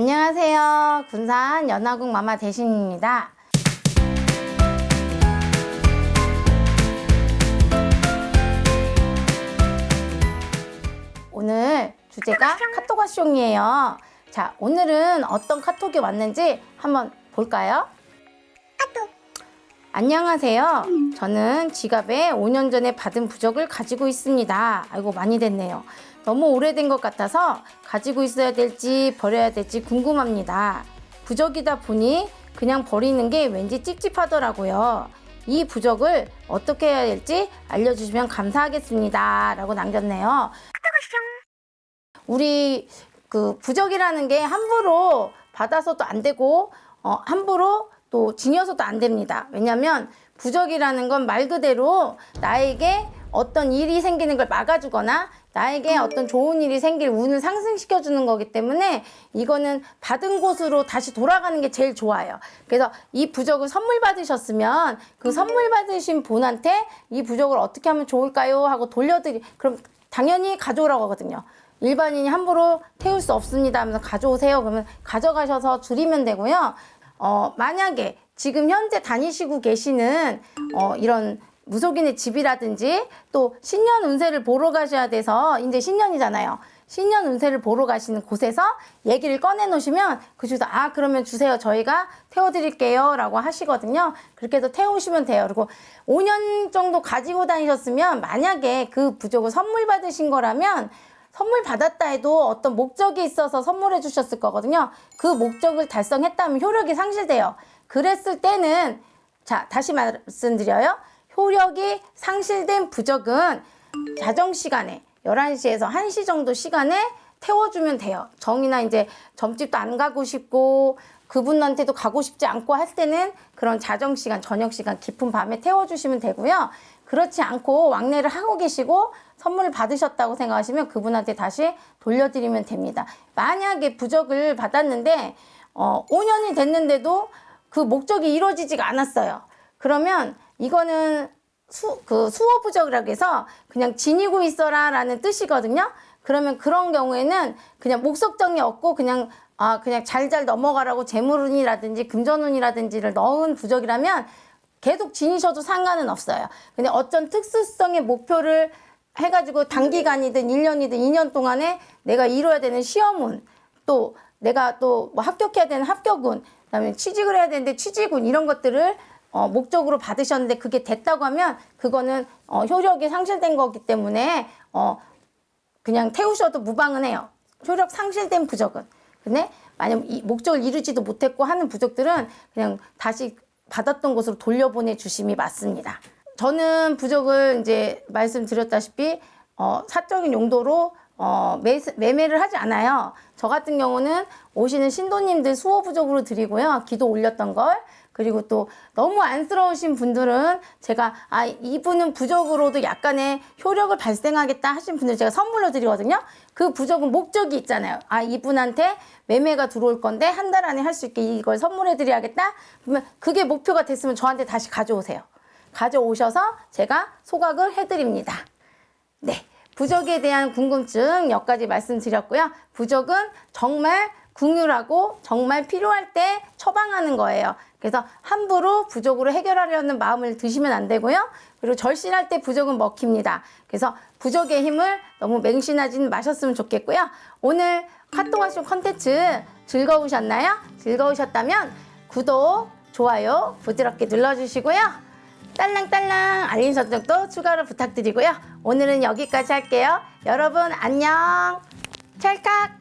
안녕하세요. 군산 연화국 마마 대신입니다. 오늘 주제가 카톡 와숑이에요. 자, 오늘은 어떤 카톡이 왔는지 한번 볼까요? 안녕하세요. 저는 지갑에 5년 전에 받은 부적을 가지고 있습니다. 아이고, 많이 됐네요. 너무 오래된 것 같아서 가지고 있어야 될지 버려야 될지 궁금합니다. 부적이다 보니 그냥 버리는 게 왠지 찝찝하더라고요. 이 부적을 어떻게 해야 될지 알려주시면 감사하겠습니다. 라고 남겼네요. 우리 그 부적이라는 게 함부로 받아서도 안 되고 어, 함부로 또 지녀서도 안 됩니다. 왜냐하면 부적이라는 건 말 그대로 나에게 어떤 일이 생기는 걸 막아주거나 나에게 어떤 좋은 일이 생길 운을 상승시켜 주는 거기 때문에 이거는 받은 곳으로 다시 돌아가는 게 제일 좋아요. 그래서 이 부적을 선물 받으셨으면 그 선물 받으신 분한테 이 부적을 어떻게 하면 좋을까요? 하고 돌려드리 그럼 당연히 가져오라고 하거든요. 일반인이 함부로 태울 수 없습니다 하면서 가져오세요. 그러면 가져가셔서 줄이면 되고요. 어, 만약에 지금 현재 다니시고 계시는 어, 이런 무속인의 집이라든지 또 신년 운세를 보러 가셔야 돼서 이제 신년이잖아요. 신년 운세를 보러 가시는 곳에서 얘기를 꺼내 놓으시면 그중에서 아 그러면 주세요. 저희가 태워드릴게요. 라고 하시거든요. 그렇게 해서 태우시면 돼요. 그리고 5년 정도 가지고 다니셨으면 만약에 그 부적을 선물 받으신 거라면 선물 받았다 해도 어떤 목적이 있어서 선물해 주셨을 거거든요. 그 목적을 달성했다면 효력이 상실돼요. 그랬을 때는 자, 다시 말씀드려요. 효력이 상실된 부적은 자정 시간에 11시에서 1시 정도 시간에 태워주면 돼요. 정이나 이제 점집도 안 가고 싶고 그분한테도 가고 싶지 않고 할 때는 그런 자정 시간, 저녁 시간 깊은 밤에 태워주시면 되고요. 그렇지 않고 왕래를 하고 계시고 선물을 받으셨다고 생각하시면 그분한테 다시 돌려드리면 됩니다. 만약에 부적을 받았는데 어, 5년이 됐는데도 그 목적이 이루어지지가 않았어요. 그러면 이거는 수, 그 수호 부적이라고 해서 그냥 지니고 있어라 라는 뜻이거든요. 그러면 그런 경우에는 그냥 목석정이 없고 그냥 아 그냥 잘잘 넘어가라고 재물운이라든지 금전운이라든지를 넣은 부적이라면 계속 지니셔도 상관은 없어요. 근데 어떤 특수성의 목표를 해가지고 단기간이든 1년이든 2년 동안에 내가 이뤄야 되는 시험운 또 내가 또 뭐 합격해야 되는 합격운 그다음에 취직을 해야 되는데 취직운 이런 것들을 어, 목적으로 받으셨는데 그게 됐다고 하면 그거는 어, 효력이 상실된 거기 때문에 어, 그냥 태우셔도 무방은 해요. 효력 상실된 부적은. 근데 만약 이 목적을 이루지도 못했고 하는 부적들은 그냥 다시 받았던 곳으로 돌려보내 주심이 맞습니다. 저는 부적을 이제 말씀드렸다시피 어, 사적인 용도로 어, 매, 매매를 하지 않아요. 저 같은 경우는 오시는 신도님들 수호 부적으로 드리고요. 기도 올렸던 걸. 그리고 또 너무 안쓰러우신 분들은 제가 아 이분은 부적으로도 약간의 효력을 발생하겠다 하신 분들 제가 선물로 드리거든요. 그 부적은 목적이 있잖아요. 아 이분한테 매매가 들어올 건데 한 달 안에 할 수 있게 이걸 선물해 드려야겠다. 그러면 그게 목표가 됐으면 저한테 다시 가져오세요. 가져오셔서 제가 소각을 해드립니다. 네. 부적에 대한 궁금증 여기까지 말씀드렸고요. 부적은 정말 궁유라고 정말 필요할 때 처방하는 거예요. 그래서 함부로 부적으로 해결하려는 마음을 드시면 안 되고요. 그리고 절실할 때 부적은 먹힙니다. 그래서 부적의 힘을 너무 맹신하지는 마셨으면 좋겠고요. 오늘 카톡하신 컨텐츠 즐거우셨나요? 즐거우셨다면 구독, 좋아요 부드럽게 눌러주시고요. 딸랑딸랑 알림 설정도 추가로 부탁드리고요. 오늘은 여기까지 할게요. 여러분 안녕. 찰칵.